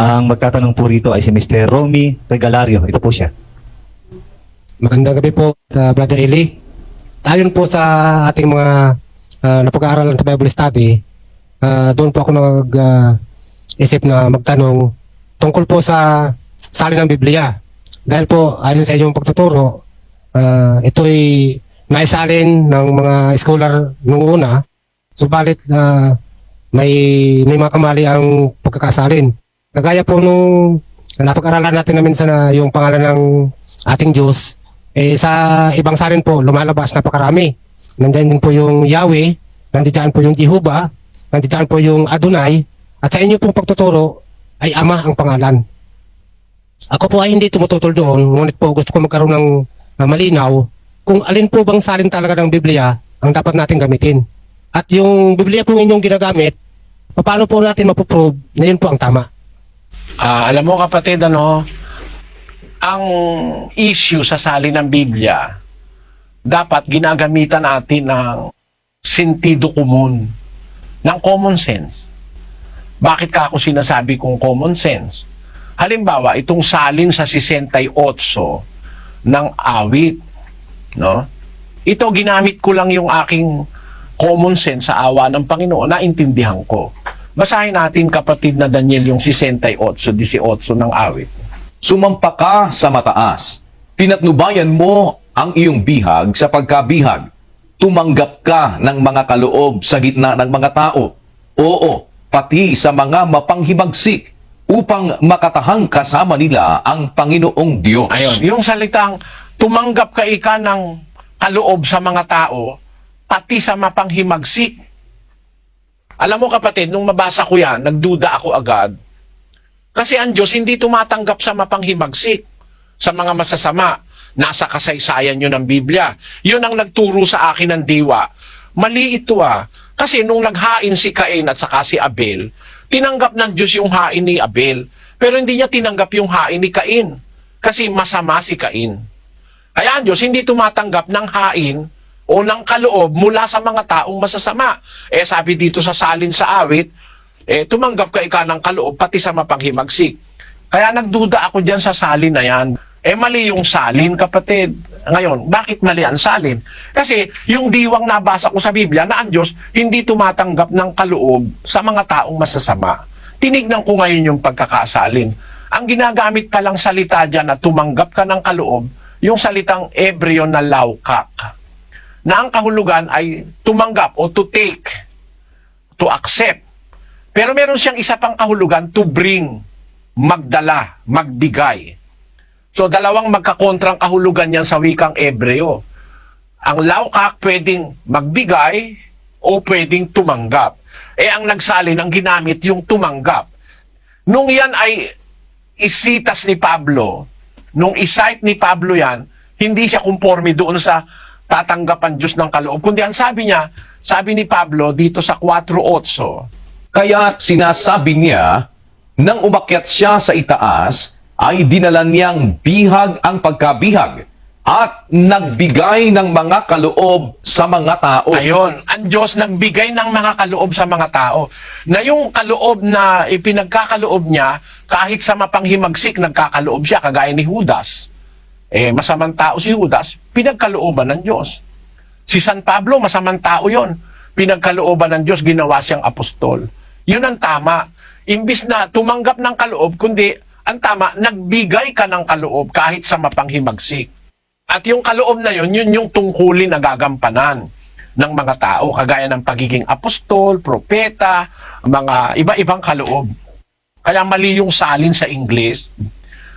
Ang magtatanong po rito ay si Mr. Romy Regalario. Ito po siya. Magandang gabi po, sa Brother Eli. Ayon po sa ating mga ah, napag-aaralan sa Bible study, ah, doon po ako nag-isip na magtanong tungkol po sa sali ng Biblia. Dahil po, ayon sa inyong pagtuturo, ah, ito'y naisalin ng mga scholar nung una, subalit ah, may, may mga kamali ang pagkakasalin. Kagaya po nung napag-aralan natin namin sa yung pangalan ng ating Diyos, eh, sa ibang salin po, lumalabas napakarami. Nandiyan din po yung Yahweh, nandiyan po yung Jehovah, nandiyan po yung Adonai, at sa inyo pong pagtuturo ay Ama ang pangalan. Ako po ay hindi tumututol doon, ngunit po gusto ko magkaroon ng ah, malinaw kung alin po bang salin talaga ng Biblia ang dapat natin gamitin. At yung Biblia po inyong ginagamit, paano po natin mapuprove na yun po ang tama? Ah, alam mo kapatid, ano, ang issue sa sali ng Biblia, dapat ginagamitan natin ng sentido komon, ng common sense. Bakit ka ako sinasabi kong common sense? Halimbawa, itong salin sa 68 ng awit, no? Ito, ginamit ko lang yung aking common sense sa awa ng Panginoon, naintindihan ko. Basahin natin kapatid na Daniel yung 68, 18 ng awit. Sumampa ka sa mataas. Pinatnubayan mo ang iyong bihag sa pagkabihag. Tumanggap ka ng mga kaloob sa gitna ng mga tao. Oo, pati sa mga mapanghimagsik upang makatahang kasama nila ang Panginoong Diyos. Ayun, yung salitang tumanggap ka ika ng kaloob sa mga tao, pati sa mapanghimagsik. Alam mo kapatid, nung mabasa ko yan, nagduda ako agad. Kasi ang Diyos hindi tumatanggap sa mapanghimagsik, sa mga masasama. Nasa kasaysayan yun ng Biblia. Yun ang nagturo sa akin ng diwa. Mali ito ah. Kasi nung naghain si Cain at saka si Abel, tinanggap ng Diyos yung hain ni Abel. Pero hindi niya tinanggap yung hain ni Cain. Kasi masama si Cain. Kaya ang Diyos hindi tumatanggap ng hain o ng kaloob mula sa mga taong masasama. Eh sabi dito sa salin sa awit, eh tumanggap ka ika ng kaloob pati sa mapanghimagsik. Kaya nagduda ako diyan sa salin na yan. Eh mali yung salin kapatid. Ngayon, bakit mali ang salin? Kasi yung diwang nabasa ko sa Biblia na ang Diyos hindi tumatanggap ng kaloob sa mga taong masasama. Tinignan ko ngayon yung pagkakasalin. Ang ginagamit palang salita dyan na tumanggap ka ng kaloob, yung salitang Ebreo na laukak. Na ang kahulugan ay tumanggap o to take, to accept. Pero meron siyang isa pang kahulugan, to bring, magdala, magbigay. So dalawang magkakontrang kahulugan yan sa wikang Ebreo. Ang laukak pwedeng magbigay o pwedeng tumanggap. Eh ang nagsalin, ang ginamit yung tumanggap. Nung yan ay isitas ni Pablo, nung isite ni Pablo yan, hindi siya conforme doon sa tatanggapan Diyos ng kaloob. Kundi ang sabi niya, sabi ni Pablo dito sa 4.8, Kaya sinasabi niya, nang umakyat siya sa itaas, ay dinala niyang bihag ang pagkabihag at nagbigay ng mga kaloob sa mga tao. Ayon, ang Diyos nagbigay ng mga kaloob sa mga tao. Na yung kaloob na ipinagkakaloob niya, kahit sa mapanghimagsik, nagkakaloob siya, kagaya ni Judas. Eh, masamang tao si Judas, pinagkalooban ng Diyos. Si San Pablo, masamang tao yon. Pinagkalooban ng Diyos, ginawa siyang apostol. Yun ang tama. Imbis na tumanggap ng kaloob, kundi ang tama, nagbigay ka ng kaloob kahit sa mapanghimagsik. At yung kaloob na yun, yun yung tungkulin na gagampanan ng mga tao, kagaya ng pagiging apostol, propeta, mga iba-ibang kaloob. Kaya mali yung salin sa Ingles,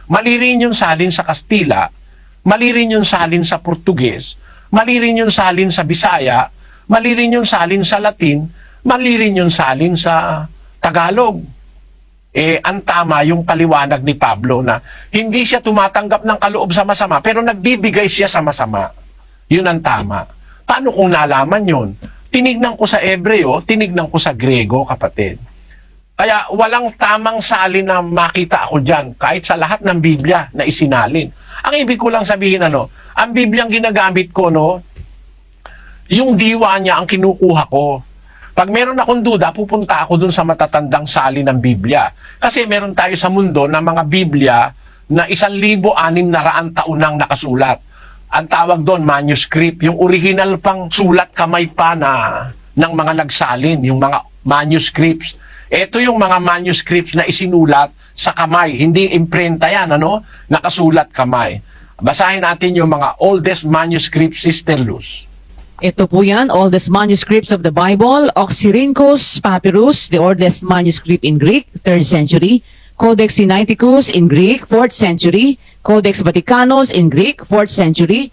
mali rin yung salin sa Kastila, mali rin yung salin sa Portuges, mali rin yung salin sa Bisaya, mali rin yung salin sa Latin, mali rin yung salin sa Tagalog eh, ang tama yung paliwanag ni Pablo na hindi siya tumatanggap ng kaloob sa masama, pero nagbibigay siya sa masama. Yun ang tama. Paano kung nalaman yun? Tinignan ko sa Ebreo, tinignan ko sa Grego, kapatid. Kaya walang tamang salin na makita ako dyan, kahit sa lahat ng Biblia na isinalin. Ang ibig ko lang sabihin, ano, ang Bibliang ginagamit ko, no, yung diwa niya ang kinukuha ko. Pag meron akong duda, pupunta ako dun sa matatandang sali ng Biblia. Kasi meron tayo sa mundo na mga Biblia na isan libo anim na raang taon nang nakasulat. Ang tawag doon, manuscript. Yung original pang sulat kamay pa na ng mga nagsalin, yung mga manuscripts. Ito yung mga manuscripts na isinulat sa kamay. Hindi imprenta yan, ano? Nakasulat kamay. Basahin natin yung mga oldest manuscripts, Sister Luz. Ito po yan, oldest manuscripts of the Bible, Oxyrhynchus Papyrus, the oldest manuscript in Greek, 3rd century, Codex Sinaiticus in Greek, 4th century, Codex Vaticanus in Greek, 4th century,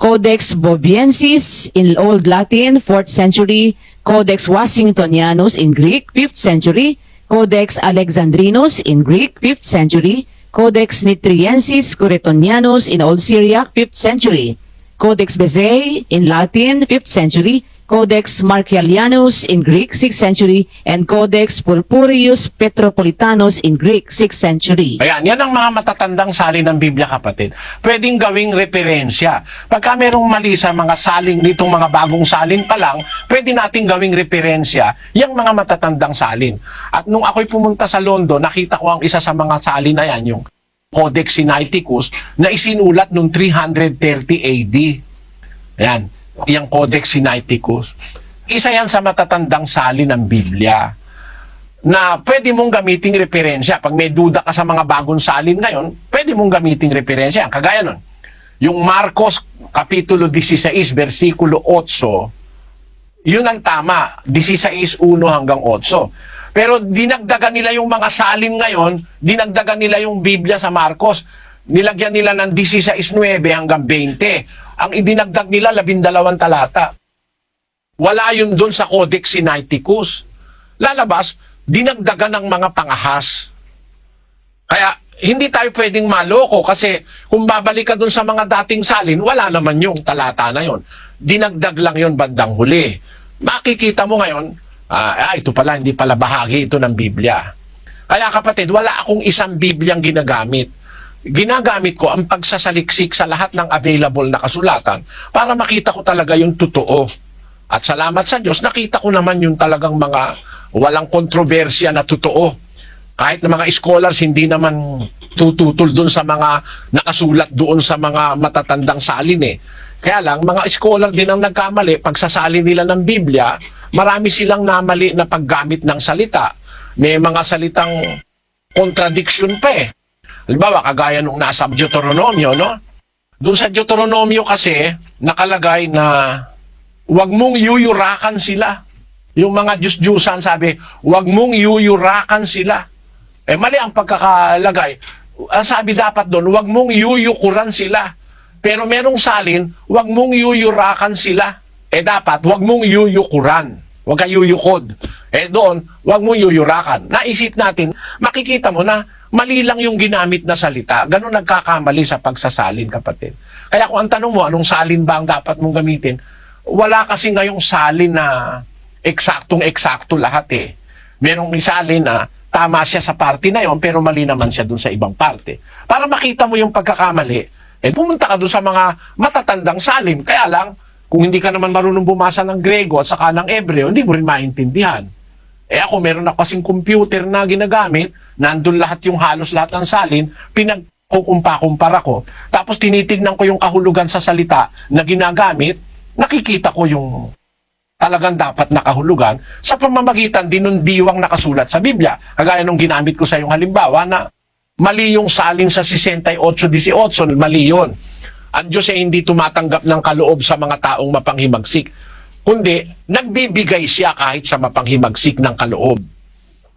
Codex Bobiensis in Old Latin, 4th century, Codex Washingtonianus in Greek, 5th century, Codex Alexandrinus in Greek, 5th century, Codex Nitriensis Curetonianus in Old Syriac, 5th century, Codex Bezae in Latin, 5th century, Codex Marcialianus in Greek, 6th century, and Codex Purpureus Petropolitanus in Greek, 6th century. Ayan, yan ang mga matatandang salin ng Biblia, kapatid. Pwedeng gawing referensya. Pagka merong mali sa mga salin, nitong mga bagong salin pa lang, pwede nating gawing referensya yung mga matatandang salin. At nung ako'y pumunta sa London, nakita ko ang isa sa mga salin na yan, yung Codex Sinaiticus, na isinulat noong 330 AD. Ayan, yung Codex Sinaiticus. Isa yan sa matatandang salin ng Biblia na pwede mong gamiting referensya. Pag may duda ka sa mga bagong salin ngayon, pwede mong gamiting referensya. Kagaya nun, yung Marcos Kapitulo 16, versikulo 8, yun ang tama, 16.1 hanggang 8. Pero dinagdagan nila yung mga salin ngayon, dinagdagan nila yung Biblia sa Marcos. Nilagyan nila ng 16.9 hanggang 20. Ang idinagdag nila, labindalawang talata. Wala yun doon sa Codex Sinaiticus. Lalabas, dinagdagan ng mga pangahas. Kaya, hindi tayo pwedeng maloko kasi kung babalik ka doon sa mga dating salin, wala naman yung talata na yon. Dinagdag lang yon bandang huli. Makikita mo ngayon, ah, ah, ito pala, hindi pala bahagi ito ng Biblia. Kaya kapatid, wala akong isang Bibliang ginagamit. Ginagamit ko ang pagsasaliksik sa lahat ng available na kasulatan para makita ko talaga yung totoo. At salamat sa Diyos, nakita ko naman yung talagang mga walang kontrobersya na totoo. Kahit na mga scholars hindi naman tututol doon sa mga nakasulat doon sa mga matatandang salin eh. Kaya lang, mga scholar din ang nagkamali, pagsasalin nila ng Biblia, marami silang namali na paggamit ng salita. May mga salitang contradiction pa eh. Halimbawa, kagaya nung nasa Deuteronomio, no? Doon sa Deuteronomio kasi, nakalagay na wag mong yuyurakan sila. Yung mga Diyos-Diyusan sabi, wag mong yuyurakan sila. Eh mali ang pagkakalagay. Ang sabi dapat doon, wag mong yuyukuran sila. Pero merong salin, wag mong yuyurakan sila. Eh dapat, wag mong yuyukuran. Wag ka yuyukod. Eh doon, wag mong yuyurakan. Naisip natin, makikita mo na mali lang yung ginamit na salita. Ganun nagkakamali sa pagsasalin, kapatid. Kaya kung ang tanong mo, anong salin ba ang dapat mong gamitin? Wala kasi ngayong salin na eksaktong-eksakto lahat eh. Merong salin na tama siya sa party na yon pero mali naman siya dun sa ibang parte. Para makita mo yung pagkakamali, eh pumunta ka dun sa mga matatandang salin. Kaya lang, kung hindi ka naman marunong bumasa ng Grego at saka ng Ebreo, hindi mo rin maintindihan. Eh ako, meron ako kasing computer na ginagamit, nandun lahat yung halos lahat ng salin, pinagkukumpa-kumpara ko. Tapos tinitignan ko yung kahulugan sa salita na ginagamit, nakikita ko yung talagang dapat nakahulugan sa pamamagitan din ng diwang nakasulat sa Biblia. Kagaya nung ginamit ko sa yung halimbawa na mali yung salin sa 68-18, mali yun. Ang Diyos ay hindi tumatanggap ng kaloob sa mga taong mapanghimagsik, kundi nagbibigay siya kahit sa mapanghimagsik ng kaloob.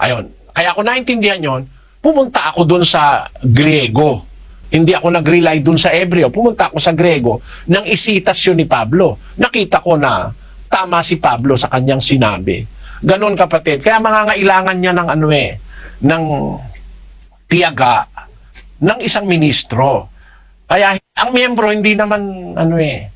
Ayon. Kaya ako naintindihan yon, pumunta ako doon sa Griego. Hindi ako nag-rely doon sa Ebreo. Pumunta ako sa Grego nang isitas yun ni Pablo. Nakita ko na tama si Pablo sa kanyang sinabi. Ganon kapatid. Kaya mangangailangan niya ng ano eh, ng tiyaga ng isang ministro. Kaya ang miyembro hindi naman ano eh,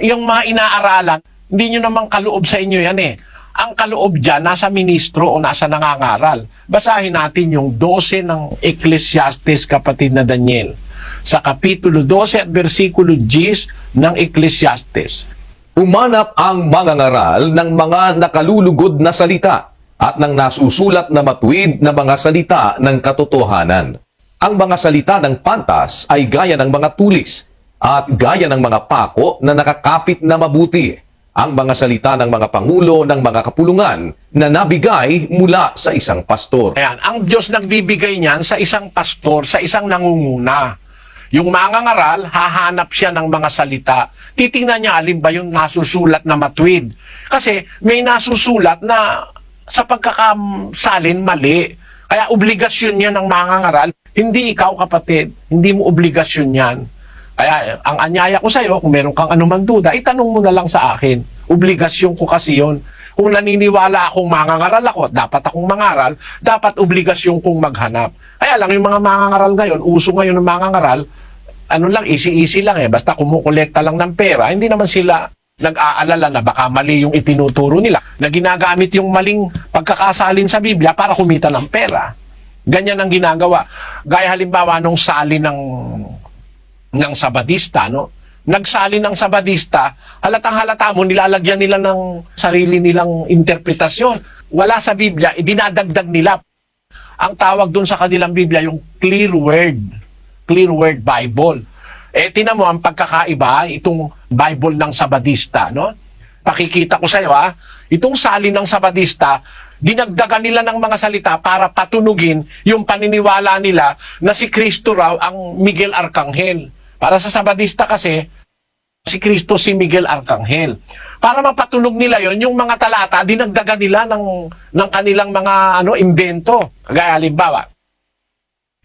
yung mga inaaralan, hindi nyo naman kaloob sa inyo yan eh. Ang kaloob dyan, nasa ministro o nasa nangangaral. Basahin natin yung 12 ng Ecclesiastes, kapatid na Daniel. Sa Kapitulo 12 at versikulo 10 ng Ecclesiastes. Umanap ang mga ngaral ng mga nakalulugod na salita at ng nasusulat na matuwid na mga salita ng katotohanan. Ang mga salita ng pantas ay gaya ng mga tulis at gaya ng mga pako na nakakapit na mabuti. Ang mga salita ng mga pangulo ng mga kapulungan na nabigay mula sa isang pastor. Ayan, ang Diyos nagbibigay niyan sa isang pastor, sa isang nangunguna. Yung mga ngaral, hahanap siya ng mga salita. Titingnan niya alin ba yung nasusulat na matwid. Kasi may nasusulat na sa pagkakasalin mali. Kaya obligasyon niya ng mga ngaral. Hindi ikaw kapatid, hindi mo obligasyon yan. Kaya ang anyaya ko sa'yo, kung meron kang anumang duda, itanong mo na lang sa akin. Obligasyon ko kasi yon. Kung naniniwala akong mangangaral ako, dapat akong mangaral, dapat obligasyon kong maghanap. Kaya lang yung mga mangangaral ngayon, uso ngayon ng mangangaral, ano lang, easy-easy lang eh. Basta kumukolekta lang ng pera, hindi naman sila nag-aalala na baka mali yung itinuturo nila, na ginagamit yung maling pagkakasalin sa Biblia para kumita ng pera. Ganyan ang ginagawa. Gaya halimbawa nung sali ng ng Sabadista, no? Nagsali ng Sabadista, halatang halata mo, nilalagyan nila ng sarili nilang interpretasyon. Wala sa Biblia, idinadagdag nila. Ang tawag dun sa kanilang Biblia, yung clear word. Clear word Bible. Eh, tinan mo, ang pagkakaiba, itong Bible ng Sabadista, no? Pakikita ko sa iyo, ha? Itong sali ng Sabadista, dinagdagan nila ng mga salita para patunugin yung paniniwala nila na si Kristo raw ang Miguel Arcangel. Para sa Sabadista kasi, si Kristo si Miguel Arcangel. Para mapatunog nila yon yung mga talata, dinagdagan nila ng, ng kanilang mga ano imbento. Kagaya halimbawa,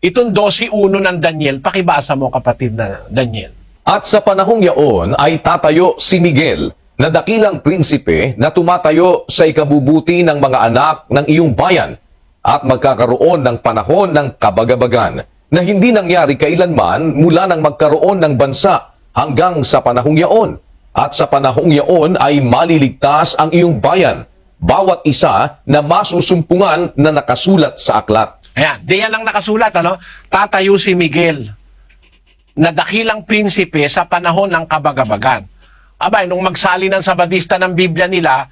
itong 12.1 ng Daniel, pakibasa mo kapatid na Daniel. At sa panahong yaon ay tatayo si Miguel na dakilang prinsipe na tumatayo sa ikabubuti ng mga anak ng iyong bayan at magkakaroon ng panahon ng kabagabagan na hindi nangyari kailanman mula nang magkaroon ng bansa hanggang sa panahong yaon. At sa panahong yaon ay maliligtas ang iyong bayan, bawat isa na masusumpungan na nakasulat sa aklat. Ayan, diyan ang nakasulat, ano? Tatayo si Miguel na dakilang prinsipe sa panahon ng kabagabagan. Abay, nung magsali ng Sabadista ng Biblia nila,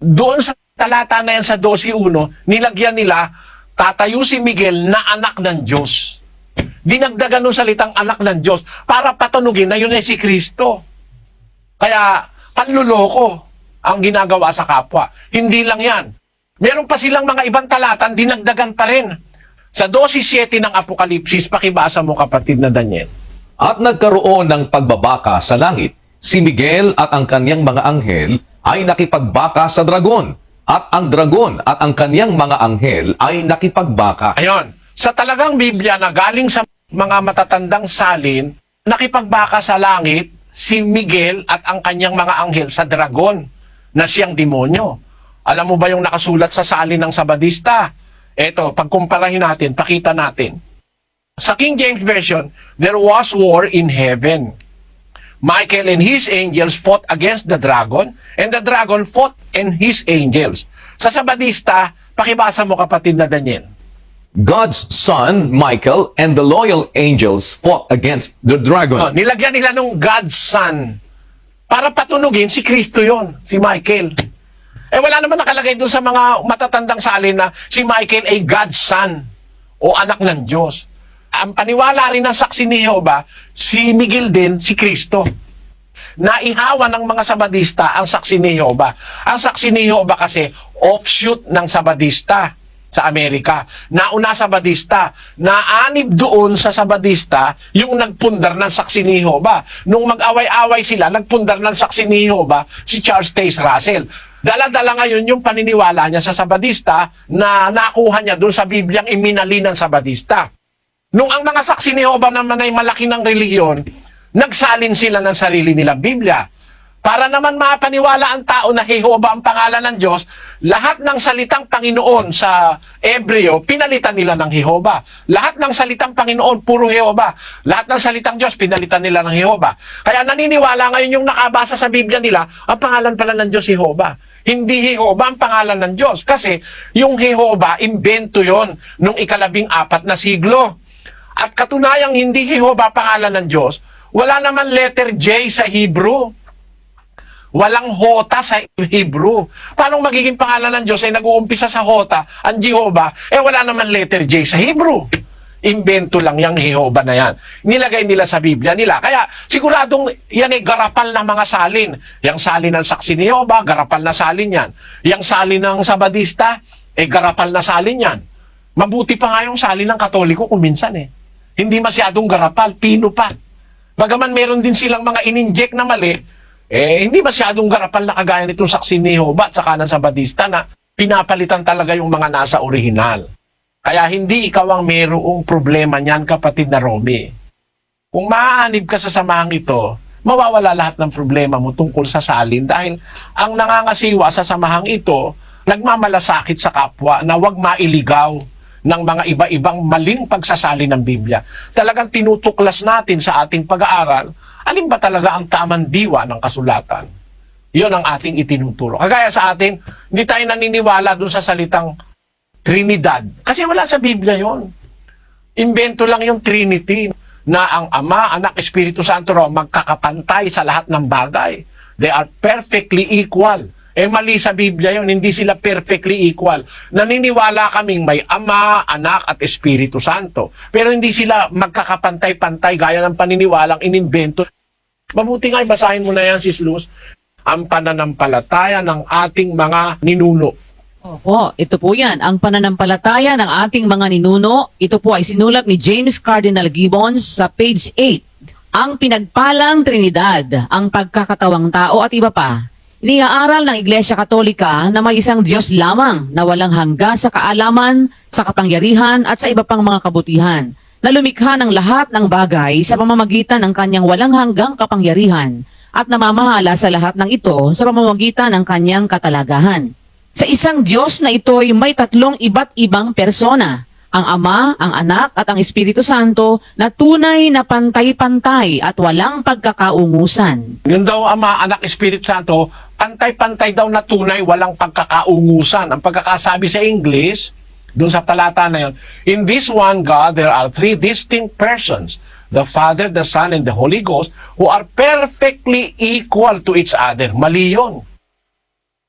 doon sa talata na yan sa 12.1, nilagyan nila, tatayo si Miguel na anak ng Diyos. Dinagdagan ng salitang anak ng Diyos para patunugin na yun ay si Kristo. Kaya, panluloko ang ginagawa sa kapwa. Hindi lang yan. Meron pa silang mga ibang talatan, dinagdagan pa rin. Sa 12.7 ng Apokalipsis, pakibasa mo kapatid na Daniel. At nagkaroon ng pagbabaka sa langit. Si Miguel at ang kanyang mga anghel ay nakipagbaka sa dragon. At ang dragon at ang kanyang mga anghel ay nakipagbaka. Ayon, sa talagang Biblia na galing sa mga matatandang salin, nakipagbaka sa langit si Miguel at ang kanyang mga anghel sa dragon na siyang demonyo. Alam mo ba yung nakasulat sa salin ng Sabadista? Eto, pagkumparahin natin, pakita natin. Sa King James Version, there was war in heaven. Michael and his angels fought against the dragon, and the dragon fought and his angels. Sa Sabadista, pakibasa mo kapatid na Daniel. God's son, Michael, and the loyal angels fought against the dragon. Oh, nilagyan nila nung God's Son para patunugin si Kristo yon, si Michael. Eh wala naman nakalagay doon sa mga matatandang salin na si Michael ay God's Son o anak ng Diyos. Ang paniwala rin ng saksi ni Jehovah, si Miguel din, si Kristo. Naihawa ng mga Sabadista ang saksi ni Jehovah. Ang saksi ni Jehovah kasi offshoot ng Sabadista sa Amerika. Nauna Sabadista. Naanib doon sa Sabadista yung nagpundar ng saksi ni Jehovah. Nung mag-away-away sila, nagpundar ng saksi ni Jehovah si Charles Taze Russell. Dala-dala ngayon yung paniniwala niya sa Sabadista na nakuha niya doon sa Bibliang iminali ng Sabadista. Nung ang mga saksi ni Jehovah naman ay malaki ng reliyon, nagsalin sila ng sarili nilang Biblia. Para naman mapaniwala ang tao na Jehovah ang pangalan ng Diyos, lahat ng salitang Panginoon sa Ebreo, pinalitan nila ng Jehovah. Lahat ng salitang Panginoon, puro Jehovah. Lahat ng salitang Diyos, pinalitan nila ng Jehovah. Kaya naniniwala ngayon yung nakabasa sa Biblia nila, ang pangalan pala ng Diyos Jehovah. Hindi Jehovah ang pangalan ng Diyos. Kasi yung Jehovah, imbento yon nung ikalabing apat na siglo. At katunayang hindi Jehovah pangalan ng Diyos, wala naman letter J sa Hebrew. Walang hota sa Hebrew. Paano magiging pangalan ng Diyos ay nag-uumpisa sa hota, ang Jehovah, eh wala naman letter J sa Hebrew. Imbento lang yung Jehovah na yan. Nilagay nila sa Biblia nila. Kaya siguradong yan ay garapal na mga salin. Yang salin ng saksi ni Jehovah, garapal na salin yan. Yang salin ng Sabadista, eh garapal na salin yan. Mabuti pa nga yung salin ng Katoliko kung minsan eh. Hindi masyadong garapal, pino pa. Bagaman meron din silang mga in-inject na mali, eh, hindi masyadong garapal na kagaya nitong saksi ni Jehovah at saka ng Sabadista na pinapalitan talaga yung mga nasa orihinal. Kaya hindi ikaw ang mayroong problema niyan, kapatid na Romy. Kung maaanib ka sa samahang ito, mawawala lahat ng problema mo tungkol sa salin dahil ang nangangasiwa sa samahang ito, nagmamalasakit sa kapwa na wag mailigaw ng mga iba-ibang maling pagsasali ng Biblia. Talagang tinutuklas natin sa ating pag-aaral, alin ba talaga ang tamang diwa ng kasulatan? Yon ang ating itinuturo. Kagaya sa atin, hindi tayo naniniwala dun sa salitang Trinidad. Kasi wala sa Biblia yon. Invento lang yung Trinity na ang Ama, Anak, Espiritu Santo raw magkakapantay sa lahat ng bagay. They are perfectly equal. Eh mali sa Biblia yun, hindi sila perfectly equal. Naniniwala kaming may Ama, Anak at Espiritu Santo. Pero hindi sila magkakapantay-pantay gaya ng paniniwalang inimbento. Mabuti nga, basahin mo na yan, Sis Luz. Ang pananampalataya ng ating mga ninuno. Opo, ito po yan. Ang pananampalataya ng ating mga ninuno, ito po ay sinulat ni James Cardinal Gibbons sa page 8. Ang pinagpalang Trinidad, ang pagkakatawang tao at iba pa. Iniaaral ng Iglesia Katolika na may isang Diyos lamang na walang hangga sa kaalaman, sa kapangyarihan at sa iba pang mga kabutihan, na lumikha ng lahat ng bagay sa pamamagitan ng kanyang walang hanggang kapangyarihan at namamahala sa lahat ng ito sa pamamagitan ng kanyang katalagahan. Sa isang Diyos na ito'y may tatlong iba't ibang persona, ang Ama, ang Anak at ang Espiritu Santo na tunay na pantay-pantay at walang pagkakaungusan. Yun daw Ama, Anak, Espiritu Santo, pantay-pantay daw na tunay, walang pagkakaungusan. Ang pagkakasabi sa English, doon sa talata na yun, In this one God, there are three distinct persons, the Father, the Son, and the Holy Ghost, who are perfectly equal to each other. Mali yun.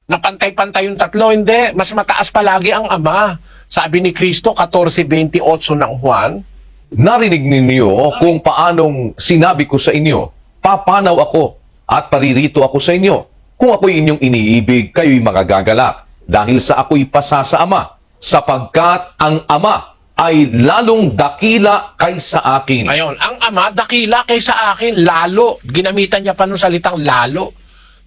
Na pantay-pantay yung tatlo, hindi. Mas mataas palagi ang Ama. Sabi ni Kristo, 14.28 ng Juan, Narinig ninyo kung paanong sinabi ko sa inyo, papanaw ako at paririto ako sa inyo. Kung ako'y inyong iniibig, kayo'y magagagalak dahil sa ako'y pasa sa Ama, sapagkat ang Ama ay lalong dakila kaysa akin. Ngayon, ang ama, dakila kaysa akin, lalo. Ginamitan niya pa nung salitang lalo.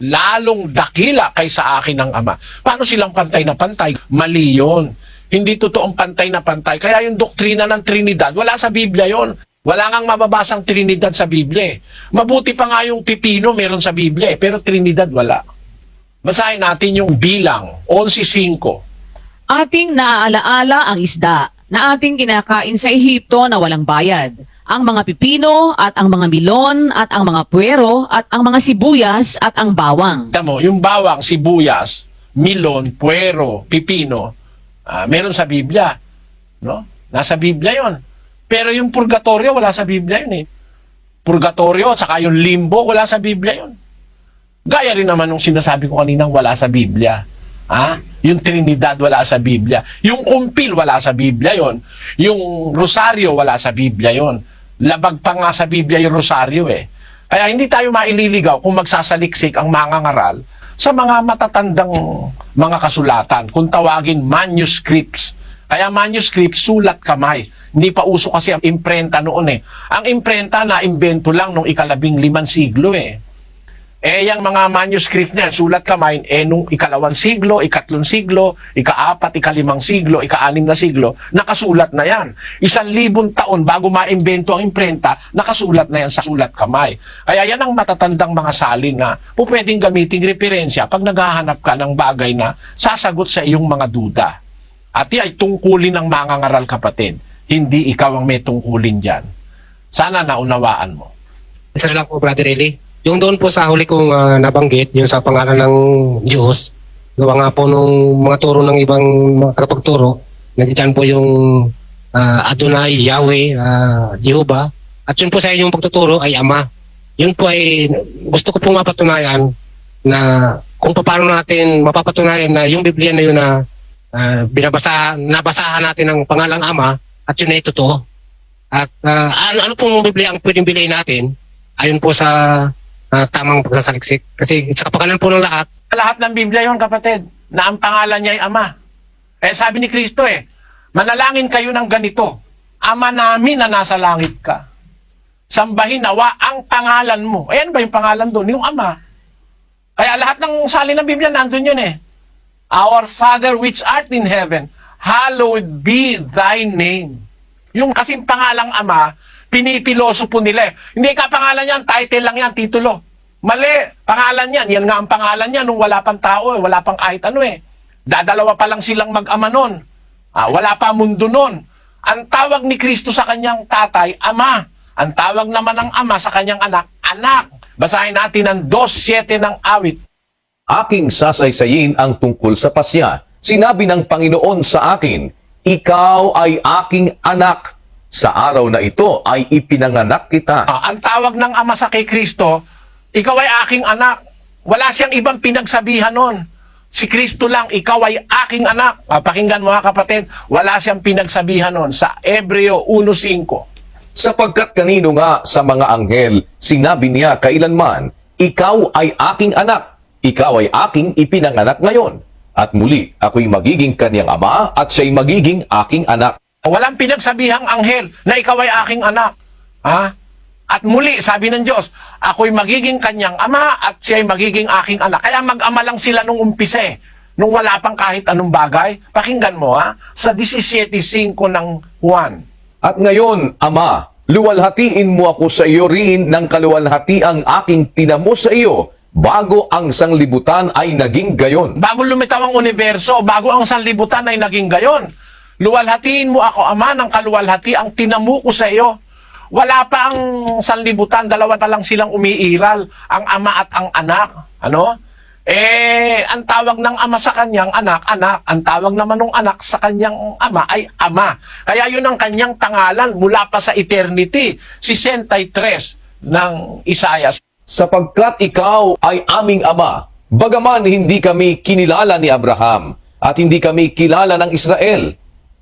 Lalong dakila kaysa akin ng ama. Paano silang pantay na pantay? Mali yun. Hindi totoong pantay na pantay. Kaya yung doktrina ng Trinidad, wala sa Biblia yon. Wala ngang mababasang Trinidad sa Biblia. eh. Mabuti pa nga yung pipino meron sa Biblia, eh, pero Trinidad wala. Basahin natin yung bilang, 11.5. Ating naaalaala ang isda na ating kinakain sa Ehipto na walang bayad. Ang mga pipino at ang mga milon at ang mga puwero at ang mga sibuyas at ang bawang. Kita mo, yung bawang, sibuyas, milon, puero, pipino, ah, meron sa Biblia. No? Nasa Biblia yon. Pero yung purgatorio, wala sa Biblia yun eh. Purgatorio, saka yung limbo, wala sa Biblia yun. Gaya rin naman nung sinasabi ko kaninang wala sa Biblia. Ha? Yung Trinidad wala sa Biblia. Yung kumpil wala sa Biblia yon. Yung rosaryo wala sa Biblia yon. Labag pa nga sa Biblia yung rosaryo eh. Kaya hindi tayo maililigaw kung magsasaliksik ang mga ngaral sa mga matatandang mga kasulatan, kung tawagin manuscripts. Kaya manuscript, sulat kamay. Hindi pa uso kasi ang imprenta noon eh. Ang imprenta na imbento lang nung ikalabing limang siglo eh. Eh, yung mga manuscript niya, sulat kamay, eh, nung ikalawang siglo, ikatlong siglo, ikaapat, ikalimang siglo, ikaanim na siglo, nakasulat na yan. Isang libong taon bago maimbento ang imprenta, nakasulat na yan sa sulat kamay. Kaya yan ang matatandang mga salin na po pwedeng gamitin referensya pag naghahanap ka ng bagay na sasagot sa iyong mga duda. At ay tungkulin ng mga ngaral kapatid. Hindi ikaw ang may tungkulin dyan. Sana naunawaan mo. Isa lang po, Brother Eli. Yung doon po sa huli kong ah, nabanggit, yung sa pangalan ng Diyos, gawa nga po nung mga turo ng ibang mga kapagturo, nandiyan po yung ah, Adonai, Yahweh, ah, Jehovah, at yun po sa inyong pagtuturo ay Ama. Yun po ay, gusto ko po mapatunayan na kung paano natin mapapatunayan na yung Biblia na yun na ah, binabasa, nabasahan natin ng pangalang Ama at yun ay totoo. At ah, ano, ano pong Biblia ang pwedeng bilhin natin ayon po sa ah, tamang pagsasaliksik. Kasi sa kapakanan po ng lahat, Lahat ng Biblia yon kapatid, na ang pangalan niya ay Ama. Eh sabi ni Kristo eh, manalangin kayo ng ganito, Ama namin na nasa langit ka. Sambahin nawa ang pangalan mo. Ayan ba yung pangalan doon? Yung Ama. Kaya lahat ng sali ng Biblia nandun yun eh. Our Father which art in heaven, hallowed be thy name. Yung kasing pangalang Ama, pinipiloso po nila eh. Hindi ka pangalan yan, title lang yan, titulo. Mali, pangalan yan. Yan nga ang pangalan niya nung wala pang tao eh, wala pang kahit ano eh. Dadalawa pa lang silang mag-ama nun. Ah, wala pa mundo nun. Ang tawag ni Kristo sa kanyang tatay, Ama. Ang tawag naman ng Ama sa kanyang anak, Anak. Basahin natin ang 2.7 ng awit. Aking sasaysayin ang tungkol sa pasya. Sinabi ng Panginoon sa akin, Ikaw ay aking anak. Sa araw na ito ay ipinanganak kita. Ah, ang tawag ng ama sa kay Kristo, ikaw ay aking anak. Wala siyang ibang pinagsabihan nun. Si Kristo lang, ikaw ay aking anak. Ah, pakinggan mo mga kapatid, wala siyang pinagsabihan nun sa Ebreo 1.5. Sapagkat kanino nga sa mga anghel, sinabi niya kailanman, Ikaw ay aking anak, ikaw ay aking ipinanganak ngayon. At muli, ako'y magiging kanyang ama at siya'y magiging aking anak. Walang pinagsabihang anghel na ikaw ay aking anak. Ha? At muli, sabi ng Diyos, ako'y magiging kanyang ama at siya'y magiging aking anak. Kaya mag-ama lang sila nung umpisa eh. Nung wala pang kahit anong bagay. Pakinggan mo ha, sa 17.5 ng 1. At ngayon, Ama, luwalhatiin mo ako sa iyo rin ng kaluwalhatiang aking tinamo sa iyo bago ang sanglibutan ay naging gayon. Bago lumitaw ang universo, bago ang sanlibutan ay naging gayon. Luwalhatiin mo ako, Ama, ng kaluwalhati ang tinamu ko sa iyo. Wala pa ang sanlibutan, dalawa na lang silang umiiral, ang ama at ang anak. Ano? Eh, ang tawag ng ama sa kanyang anak, anak. Ang tawag naman ng anak sa kanyang ama ay ama. Kaya yun ang kanyang pangalan mula pa sa eternity, 63 ng Isaiah. Sapagkat ikaw ay aming ama, bagaman hindi kami kinilala ni Abraham at hindi kami kilala ng Israel.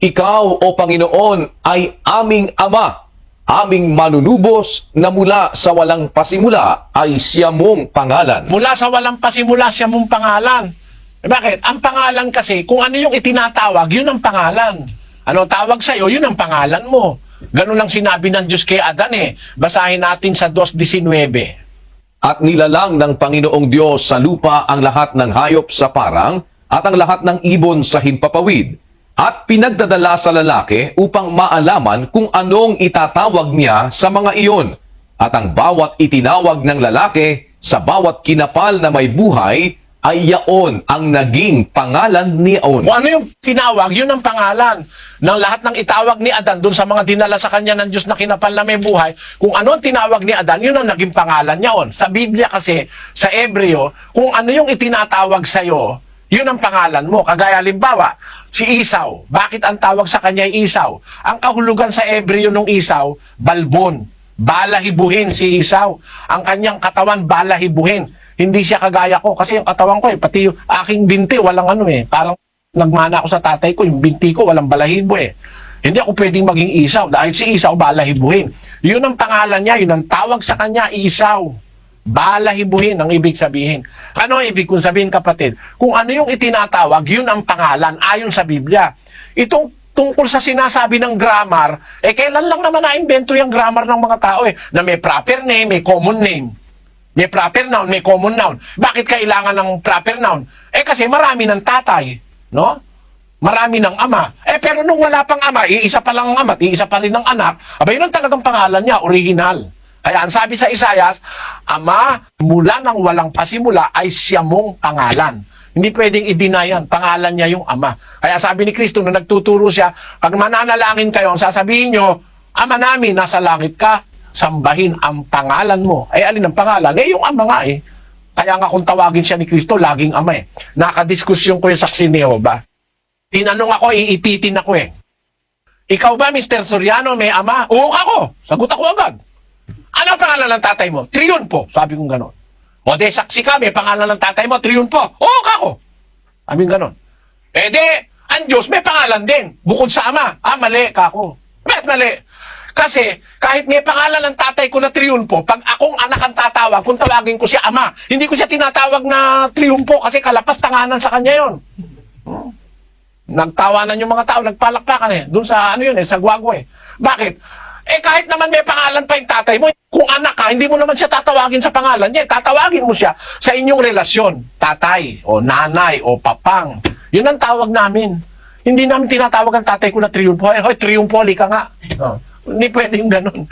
Ikaw, O Panginoon, ay aming ama, aming manunubos na mula sa walang pasimula ay siya mong pangalan. Mula sa walang pasimula siya mong pangalan. Eh, bakit? Ang pangalan kasi, kung ano yung itinatawag, yun ang pangalan. Ano tawag sa'yo, yun ang pangalan mo. Ganun lang sinabi ng Diyos kay Adan eh. Basahin natin sa 2.19. At nilalang ng Panginoong Diyos sa lupa ang lahat ng hayop sa parang at ang lahat ng ibon sa himpapawid. At pinagdadala sa lalaki upang maalaman kung anong itatawag niya sa mga iyon. At ang bawat itinawag ng lalaki sa bawat kinapal na may buhay ay yaon ang naging pangalan niyaon. Kung ano yung tinawag, yun ang pangalan. Ng lahat ng itawag ni Adan dun sa mga dinala sa kanya ng Diyos na kinapal na may buhay, kung ano ang tinawag ni Adan, yun ang naging pangalan niya on. Sa Biblia kasi, sa Ebreo, kung ano yung itinatawag sa'yo, yun ang pangalan mo. Kagaya limbawa, si Isaw. Bakit ang tawag sa kanya ay Isaw? Ang kahulugan sa Ebreo ng Isaw, balbon. Balahibuhin si Isaw. Ang kanyang katawan, balahibuhin. Hindi siya kagaya ko kasi yung katawan ko eh, pati yung aking binti, walang ano eh. Parang nagmana ako sa tatay ko, yung binti ko, walang balahibo eh. Hindi ako pwedeng maging Isaw dahil si Isaw balahibuhin. Yun ang pangalan niya, yun ang tawag sa kanya, Isaw. Balahibuhin ang ibig sabihin. Ano ang ibig kong sabihin kapatid? Kung ano yung itinatawag, yun ang pangalan ayon sa Biblia. Itong tungkol sa sinasabi ng grammar, eh kailan lang naman na-invento yung grammar ng mga tao eh, na may proper name, may common name. May proper noun, may common noun. Bakit kailangan ng proper noun? Eh kasi marami ng tatay, no? Marami ng ama. Eh pero nung wala pang ama, iisa pa lang ang ama, iisa pa rin ang anak, abay ang talagang pangalan niya, original. Kaya ang sabi sa Isayas, Ama, mula nang walang pasimula ay siya mong pangalan. Hindi pwedeng i-deny yan. Pangalan niya yung Ama. Kaya sabi ni Kristo, nung nagtuturo siya, pag mananalangin kayo, ang sasabihin nyo, Ama namin, nasa langit ka, sambahin ang pangalan mo. Ay, alin ang pangalan? Eh, yung Ama nga eh. Kaya nga kung tawagin siya ni Kristo, laging Ama eh. Nakadiskusyon ko yung saksi ni Jehovah. Tinanong ako, iipitin ako eh. Ikaw ba, Mr. Soriano, may ama? Oo ako. Sagot ako agad. Ano ang pangalan ng tatay mo? Triyon po. Sabi kong gano'n. O de, saksi ka, may pangalan ng tatay mo, triumpo. Oo, kako. Sabi ganon. Eh de, ang Diyos may pangalan din. Bukod sa ama. Ah, mali, kako. Bakit mali? Kasi kahit may pangalan ng tatay ko na triumpo, pag akong anak ang tatawag, kung tawagin ko siya ama, hindi ko siya tinatawag na triumpo kasi kalapas tanganan sa kanya yon. Nagtawanan yung mga tao, nagpalakpakan eh. Doon sa ano yun eh, sa guwago eh. Bakit? Eh kahit naman may pangalan pa yung tatay mo, kung anak ka, hindi mo naman siya tatawagin sa pangalan niya. Tatawagin mo siya sa inyong relasyon. Tatay, o nanay, o papang. Yun ang tawag namin. Hindi namin tinatawag ang tatay ko na triumpo. Eh, hoy, triumpo, ka nga. Oh. Hindi pwedeng ganun.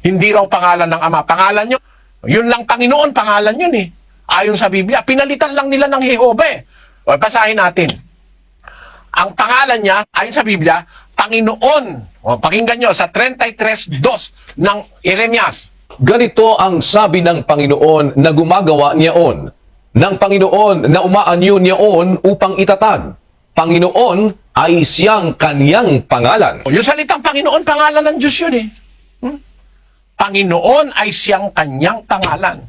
Hindi raw pangalan ng ama. Pangalan nyo, yun lang Panginoon, pangalan yun eh. Ayon sa Biblia, pinalitan lang nila ng Jehova eh. O, basahin natin. Ang pangalan niya, ayon sa Biblia, Panginoon. O, pakinggan nyo sa 33.2 ng Jeremias. Ganito ang sabi ng Panginoon na gumagawa niyaon, ng Panginoon na umaanyo niyaon upang itatag. Panginoon ay siyang kaniyang pangalan. Yung salitang Panginoon, pangalan ng Diyos yun eh. Hmm? Panginoon ay siyang kanyang pangalan.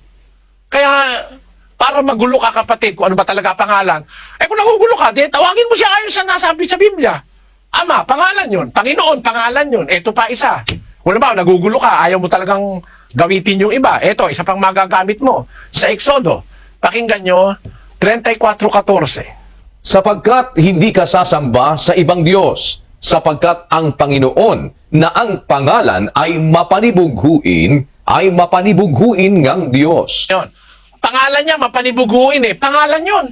Kaya, para magulo ka kapatid kung ano ba talaga pangalan, eh kung nagugulo ka, di, tawagin mo siya ayon sa nasabi sa Biblia. Ama, pangalan yun. Panginoon, pangalan yun. Ito pa isa. Kung ba, nagugulo ka, ayaw mo talagang gawitin yung iba. Ito, isa pang magagamit mo. Sa Exodo, pakinggan nyo, 34.14. Sapagkat hindi ka sasamba sa ibang Diyos, sapagkat ang Panginoon na ang pangalan ay mapanibughuin, ay mapanibughuin ngang Diyos. Yun. Pangalan niya, mapanibuguin eh. Pangalan yun.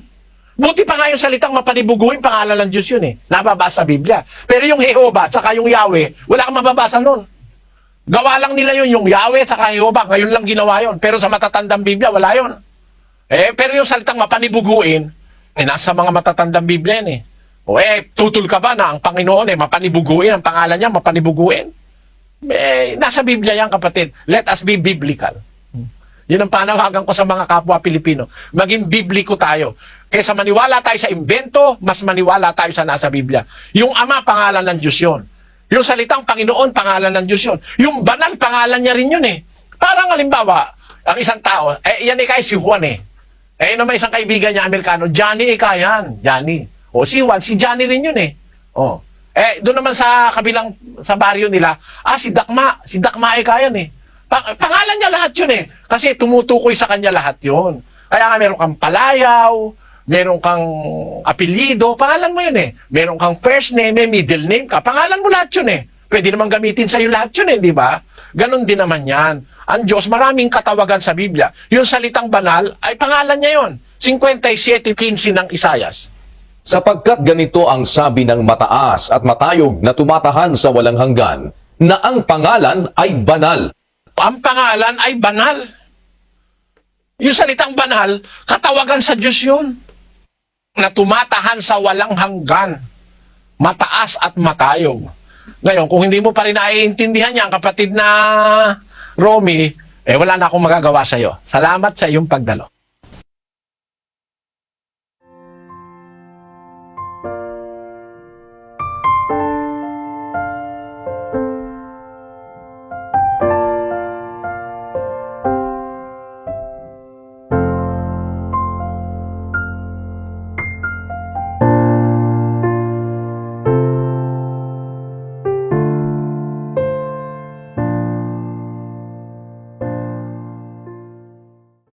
Buti pa nga yung salitang mapanibuguin, pangalan ng Diyos yun eh. Nababasa sa Biblia. Pero yung Jehova, tsaka yung Yahweh, wala kang mababasa nun. Gawa lang nila yun, yung Yahweh, tsaka Jehova. Ngayon lang ginawa yun. Pero sa matatandang Biblia, wala yun. Eh, pero yung salitang mapanibuguin, eh, nasa mga matatandang Biblia yan eh. O eh, tutul ka ba na ang Panginoon eh, mapanibuguin, ang pangalan niya, mapanibuguin? Eh, nasa Biblia yan, kapatid. Let us be biblical. Yun ang panawagan ko sa mga kapwa Pilipino. Maging bibliko tayo. Kaysa maniwala tayo sa imbento, mas maniwala tayo sa nasa Biblia. Yung Ama, pangalan ng Diyos yun. Yung salitang Panginoon, pangalan ng Diyos yun. Yung banal, pangalan niya rin yun eh. Parang halimbawa, ang isang tao, eh, yan eh kay si Juan eh. Eh, naman isang kaibigan niya, Amerikano, Johnny Ika yan. Johnny. O si Juan, si Johnny rin yun eh. O. Eh, doon naman sa kabilang, sa baryo nila, ah, si Dakma, si Dakma Ika yan eh. Pa- pangalan niya lahat yun eh. Kasi tumutukoy sa kanya lahat yun. Kaya nga meron kang palayaw, meron kang apelido, pangalan mo yun eh. Meron kang first name, may middle name ka, pangalan mo lahat yun eh. Pwede naman gamitin sa'yo lahat yun eh, di ba? Ganon din naman yan. Ang Diyos, maraming katawagan sa Biblia. Yung salitang banal, ay pangalan niya yun. 57.15 ng Isayas. Sapagkat ganito ang sabi ng mataas at matayog na tumatahan sa walang hanggan, na ang pangalan ay banal. Ang pangalan ay banal. Yung salitang banal, katawagan sa Diyos yun. Na tumatahan sa walang hanggan. Mataas at matayog. Ngayon, kung hindi mo pa rin naiintindihan yan, kapatid na Romy, eh wala na akong magagawa sa'yo. Salamat sa iyong pagdalo.